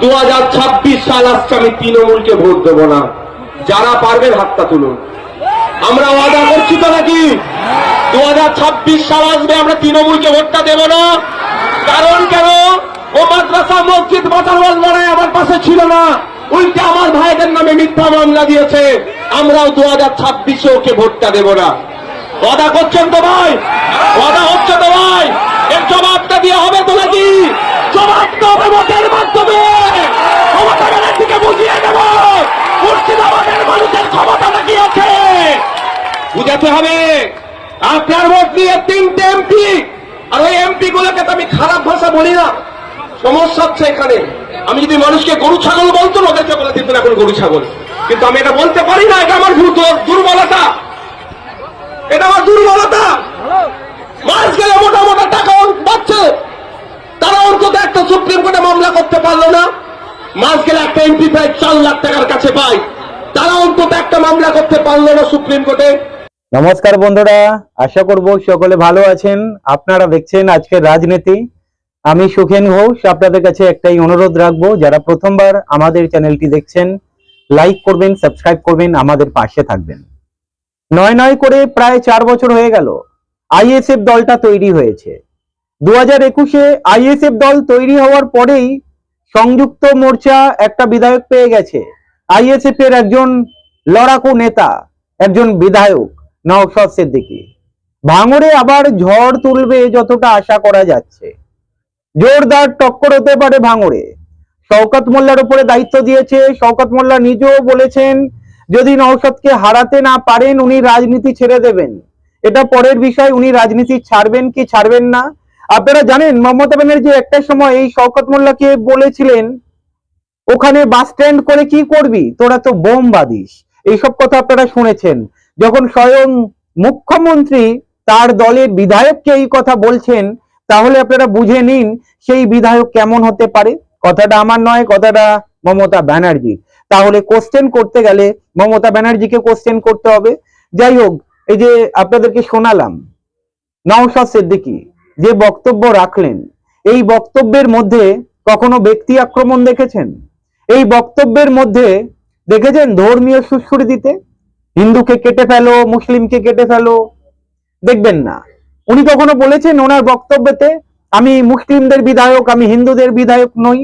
দু হাজার ছাব্বিশ সাল আসছে, আমি তৃণমূলকে ভোট দেবো না। যারা পারবেন হাতটা তুলুন। আমরা ওয়াদা করছি তো নাকি? দু হাজার ছাব্বিশ সাল আসবে, আমরা তৃণমূলকে ভোটটা দেব না। কারণ কেন? ও মাদ্রাসা, মসজিদ বাঁচানোর লড়াই আমার পাশে ছিল না। উল্টে আমার ভাইদের নামে মিথ্যা মামলা দিয়েছে। আমরাও দু হাজার ছাব্বিশে ওকে ভোটটা দেব না। ওয়াদা করছেন তো ভাই? ওয়াদা হচ্ছে তো ভাই? এর জবাবটা দিয়ে হবে তো নাকি? ভোটের মাধ্যমে ক্ষমতা বুঝিয়ে দেব। মুর্শিদাবাদের মানুষের ক্ষমতা নাকি আছে? বুঝাতে হবে। আপনার ভোট নিয়ে তিনটে এমপি, আর ওই এমপি গুলোকে তো আমি খারাপ ভাষা বলি না। সমস্যা হচ্ছে এখানে। আমি যদি মানুষকে গরু ছাগল বলতো ওদেরকে বলে দিতেন এখন গরু ছাগল। কিন্তু আমি এটা বলতে পারি না, এটা আমার দুর্বলতা। এটা আমার দুর্বলতা। মাস গেলে মোটা মোটা টাকা পাচ্ছে তারা অন্তত একটা সুপ্রিম কোর্টে মামলা করতে পারল না। মাস গেলে একটা এমপি চার লাখ টাকার কাছে তারা অন্তত একটা মামলা করতে পারল না সুপ্রিম কোর্টে। নমস্কার বন্ধুরা, আশা করব সকলে ভালো আছেন। আপনারা দেখছেন আজকের রাজনীতি। আমি সুখেন ঘোষ, আপনাদের কাছে একটাই অনুরোধ রাখব, যারা প্রথমবার আমাদের চ্যানেলটি দেখছেন, লাইক করবেন, সাবস্ক্রাইব করবেন, আমাদের পাশে থাকবেন। নয় নয় করে প্রায় চার বছর হয়ে গেল। আইএসএফ দলটা তৈরি হয়েছে। দু আইএসএফ দল তৈরি হওয়ার পরেই সংযুক্ত মোর্চা একটা বিধায়ক পেয়ে গেছে। আইএসএফ এর একজন লড়াকু নেতা, একজন বিধায়ক আবার ঝড় তুলবে যতটা আশা করা যাচ্ছে। জোরদার টক্কর হতে পারে ভাঙড়ে। শওকত মোল্লার উপরে দায়িত্ব দিয়েছে, শওকত মোল্লা নিজেও বলেছেন, যদি নওশাদকে হারাতে না পারেন, উনি রাজনীতি ছেড়ে দেবেন। এটা পরের বিষয়, উনি রাজনীতি ছাড়বেন কি ছাড়বেন না। আপনারা জানেন, মমতা ব্যানার্জি একটা সময় এই শওকত মোল্লাকে বলেছিলেন, ওখানে বাস স্ট্যান্ড করে কি করবি? তোরা তো বোম বাদিস এইসব কথা আপনারা শুনেছেন। যখন স্বয়ং মুখ্যমন্ত্রী তার দলের বিধায়ককে এই কথা বলছেন, তাহলে আপনারা বুঝে নিন সেই বিধায়ক কেমন হতে পারে। কথাটা আমার নয়, কথাটা মমতা ব্যানার্জির। তাহলে কোশ্চেন করতে গেলে মমতা ব্যানার্জিকে কোশ্চেন করতে হবে। যাই হোক, এই যে আপনাদেরকে শোনালাম, নওশাদ সিদ্দিকী যে বক্তব্য রাখলেন, এই বক্তব্যের মধ্যে কখনো ব্যক্তি আক্রমণ দেখেছেন? এই বক্তব্যের মধ্যে দেখেছেন ধর্মীয় সুশ্রুতি দিতে হিন্দুকে কেটে ফেলো, মুসলিমকে কেটে ফেলো? দেখবেন না। উনি কখনো বলেছেন ওনার বক্তব্যতে, আমি মুসলিমদের বিধায়ক, আমি হিন্দুদের বিধায়ক নই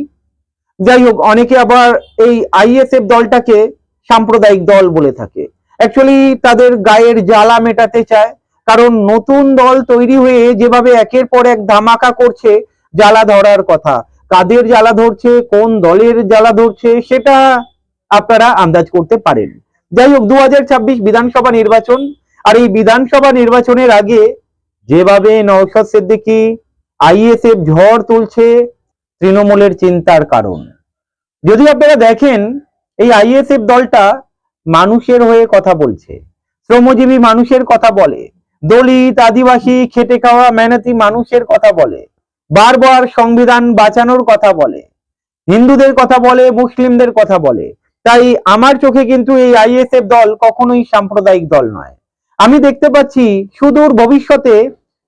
যাই হোক, অনেকে আবার এই আইএসএফ দলটাকে সাম্প্রদায়িক দল বলে থাকে। অ্যাকচুয়ালি তাদের গায়ের জ্বালা মেটাতে চায়। কারণ নতুন দল তৈরি হয়ে যেভাবে একের পর এক ধামাকা করছে, জ্বালা ধরার কথা। কাদের জ্বালা ধরছে, কোন দলের জ্বালা ধরছে, সেটা আপনারা আন্দাজ করতে পারেন। যাই হোক দু বিধানসভা নির্বাচন, আর এই বিধানসভা নির্বাচনের আগে যেভাবে নওশাদ সিদ্দিকী আইএসএফ ঝড় তুলছে, তৃণমূলের চিন্তার কারণ। যদি আপনারা দেখেন, এই আইএসএফ দলটা মানুষের হয়ে কথা বলছে, শ্রমজীবী মানুষের কথা বলে। দলিত আদিবাসী খেটে খাওয়া মেহনতি মানুষের কথা বলে, বারবার সংবিধান বাঁচানোর কথা বলে, হিন্দুদের কথা বলে, মুসলিমদের কথা বলে। তাই আমার চোখে কিন্তু এই আইএসএফ দল কখনোই সাম্প্রদায়িক দল নয়। আমি দেখতে পাচ্ছি সুদূর ভবিষ্যতে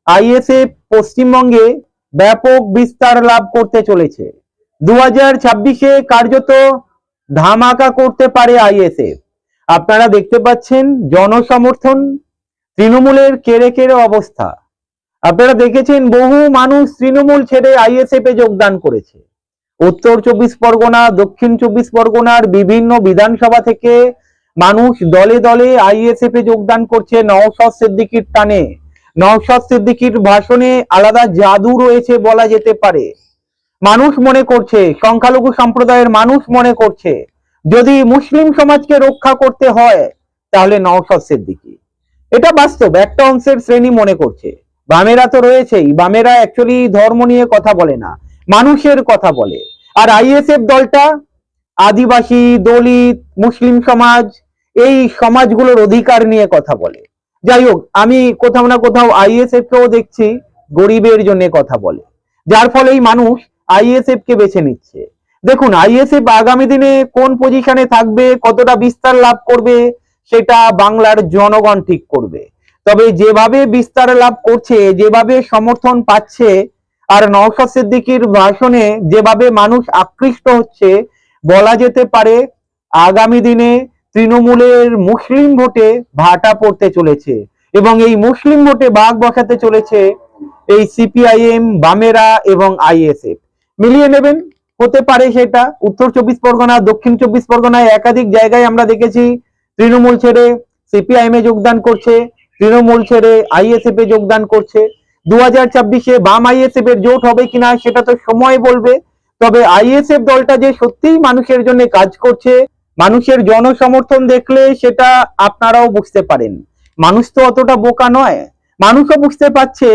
আইএসএফ পশ্চিমবঙ্গে ব্যাপক বিস্তার লাভ করতে চলেছে। দু হাজার ছাব্বিশে কার্যত ধামাকা করতে পারে আইএসএফ। আপনারা দেখতে পাচ্ছেন জনসমর্থন তৃণমূলের কেড়ে কেড়ে অবস্থা। আপনারা দেখেছেন বহু মানুষ তৃণমূল ছেড়ে আইএসএফ এ যোগদান করেছে। উত্তর চব্বিশ পরগনা, দক্ষিণ চব্বিশ পরগনার বিভিন্ন বিধানসভা থেকে মানুষ দলে দলে আইএসএফ এ যোগদান করছে নওশাদ সিদ্দিকির টানে। নওশাদ সিদ্দিকির ভাষণে আলাদা জাদু রয়েছে বলা যেতে পারে। মানুষ মনে করছে, সংখ্যালঘু সম্প্রদায়ের মানুষ মনে করছে, যদি মুসলিম সমাজকে রক্ষা করতে হয়, তাহলে নওশাদ সিদ্দিকী। এটা বাস্তব, একটা অংশের শ্রেণি মনে করছে। বামেরা তো রয়েছেই, বামেরা অ্যাকচুয়ালি ধর্ম নিয়ে কথা বলে না, মানুষের কথা বলে। আর আইএসএফ দলটা, আদিবাসী, দলিত, মুসলিম সমাজ, এই সমাজগুলোর অধিকার নিয়ে কথা বলে। যাই হোক, আমি কোথাও না কোথাও আইএসএফ কেও দেখছি, গরিবের জন্য কথা বলে। যার ফলে এই মানুষ আইএসএফ কে বেছে নিচ্ছে। দেখুন, আইএসএফ আগামী দিনে কোন পজিশনে থাকবে, কতটা বিস্তার লাভ করবে সেটা বাংলার জনগণ ঠিক করবে। তবে যেভাবে বিস্তার লাভ করছে, যেভাবে সমর্থন পাচ্ছে, আর নওশাদ সিদ্দিকির ভাষণে যেভাবে মানুষ আকৃষ্ট হচ্ছে, বলা যেতে পারে আগামী দিনে তৃণমূলের মুসলিম ভোটে ভাটা পড়তে চলেছে এবং এই মুসলিম ভোটে বাঘ বসাতে চলেছে এই সিপিআইএম, বামেরা এবং আইএসএফ। মিলিয়ে নেবেন, হতে পারে সেটা উত্তর চব্বিশ পরগনা, দক্ষিণ চব্বিশ পরগনায় একাধিক জায়গায় আমরা দেখেছি তৃণমূল ছেড়ে সিপিআইএম এ যোগদান করছে, তৃণমূল ছেড়ে আইএসএফ এ যোগদান করছে। দু হাজার ছাব্বিশে বাম আইএসএফ এর জোট হবে কিনা সেটা তো সময় বলবে। তবে আইএসএফ দলটা যে সত্যিই মানুষের জন্য কাজ করছে, মানুষের জনসমর্থন দেখলে সেটা আপনারাও বুঝতে পারেন। মানুষ তো অতটা বোকা নয়। মানুষও বুঝতে পারছে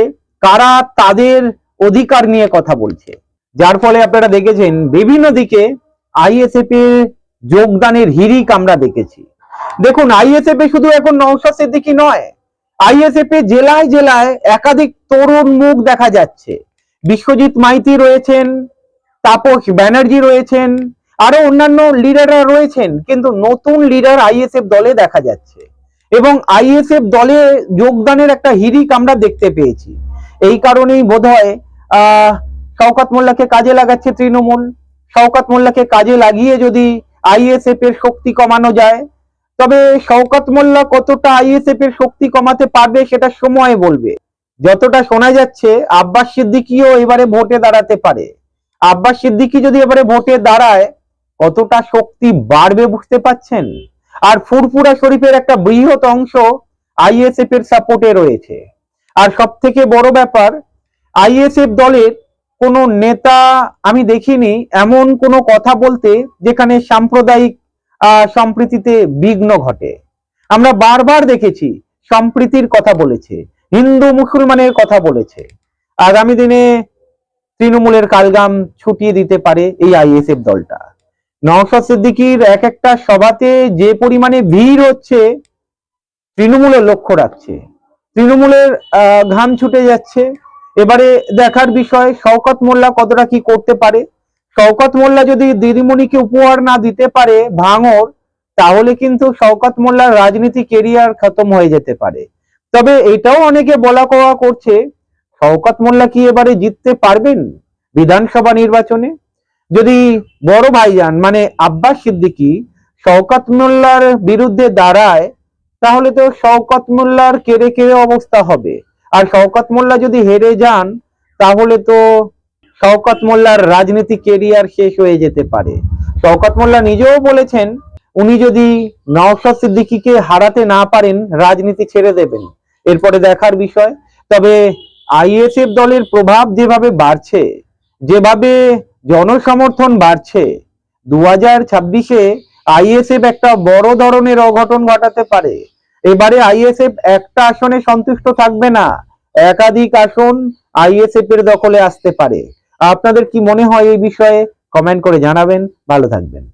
কারা তাদের অধিকার নিয়ে কথা বলছে। যার ফলে আপনারা দেখেছেন, বিভিন্ন দিকে আইএসএফ এর যোগদানের হিরিক আমরা দেখেছি। দেখুন আইএসএফ এ শুধু এখন নৌশা সিদ্দিকি নয় আইএসএফ এ জেলায় জেলায় একাধিক তরুণ মুখ দেখা যাচ্ছে। বিশ্বজিৎ মাইতি রয়েছেন, তাপস ব্যানার্জি রয়েছেন, আরও অন্যান্য লিডাররা রয়েছেন, কিন্তু নতুন লিডার আইএসএফ দলে দেখা যাচ্ছে। এবং আইএসএফ দলে যোগদানের একটা হিরিক আমরা দেখতে পেয়েছি। এই কারণেই বোধহয় আহ শওকত মোল্লাকে কাজে লাগাচ্ছে তৃণমূল। শওকত মোল্লাকে কাজে লাগিয়ে যদি আইএসএফ এর শক্তি কমানো যায় তবে শওকত মোল্লা কতটা আইএসএফ এর শক্তি কমাতে পারবে সেটা সময় বলবে। যতটা শোনা যাচ্ছে, আব্বাস সিদ্দিকিও এবারে ভোটে দাঁড়াতে পারে। আব্বাস সিদ্দিকি যদি এবারে ভোটে দাঁড়ায়, কতটা শক্তি বাড়বে বুঝতে পাচ্ছেন আর ফুরফুরা শরীফের একটা বৃহৎ অংশ আইএসএফ এর সাপোর্টে রয়েছে। আর সব থেকে বড় ব্যাপার, আইএসএফ দলের কোনো নেতা আমি দেখিনি, এমন কোনো কথা বলতে যেখানে সাম্প্রদায়িক সম্প্রীতিতে বিঘ্ন ঘটে। আমরা বারবার দেখেছি, সম্প্রীতির কথা বলেছে, হিন্দু মুসলমানের কথা বলেছে। আগামী দিনে তৃণমূলের কালগাম ছুটিয়ে দিতে পারে এই আইএসএফ দলটা। নওশাদ সিদ্দিকির এক একটা সভাতে যে পরিমাণে ভিড় হচ্ছে, তৃণমূলের লক্ষ্য রাখছে। তৃণমূলের ঘাম ছুটে যাচ্ছে। এবারে দেখার বিষয়, শওকত মোল্লা কতটা কি করতে পারে? শওকত মোল্লা যদি দিদিমণিকে উপহার না দিতে পারে ভাঙর, তাহলে কিন্তু শওকত মোল্লার রাজনীতি কেরিয়ার খতম হয়ে যেতে পারে। তবে এটাও অনেকে বলা কওয়া করছে, শওকত মোল্লা কি এবারে জিততে পারবেন বিধানসভা নির্বাচনে? যদি বড় ভাইজান মানে আব্বাস সিদ্দিকী শওকত মোল্লার বিরুদ্ধে দাঁড়ায়, তাহলে তো শওকত মোল্লার কেড়ে কেড়ে অবস্থা হবে। আর শওকত মোল্লা যদি হেরে যান, তাহলে তো শওকত মোল্লার রাজনীতি কেরিয়ার শেষ হয়ে যেতে পারে। শওকত মোল্লা নিজেও বলেছেন, উনি যদি নওশাদ সিদ্দিকীকে হারাতে না পারেন, রাজনীতি ছেড়ে দেবেন। এরপরে দেখার বিষয়, তবে আইএসএফ দলের প্রভাব যেভাবে বাড়ছে, যেভাবে জনসমর্থন বাড়ছে দু হাজার ছাব্বিশে আইএসএফ একটা বড় ধরনের অঘটন ঘটাতে পারে। এবারে আইএসএফ একটা আসনে সন্তুষ্ট থাকবে না, একাধিক আসন আইএসএফ এর দখলে আসতে পারে। আপনাদের কি মনে হয় এই বিষয়ে? কমেন্ট করে জানাবেন। ভালো থাকবেন।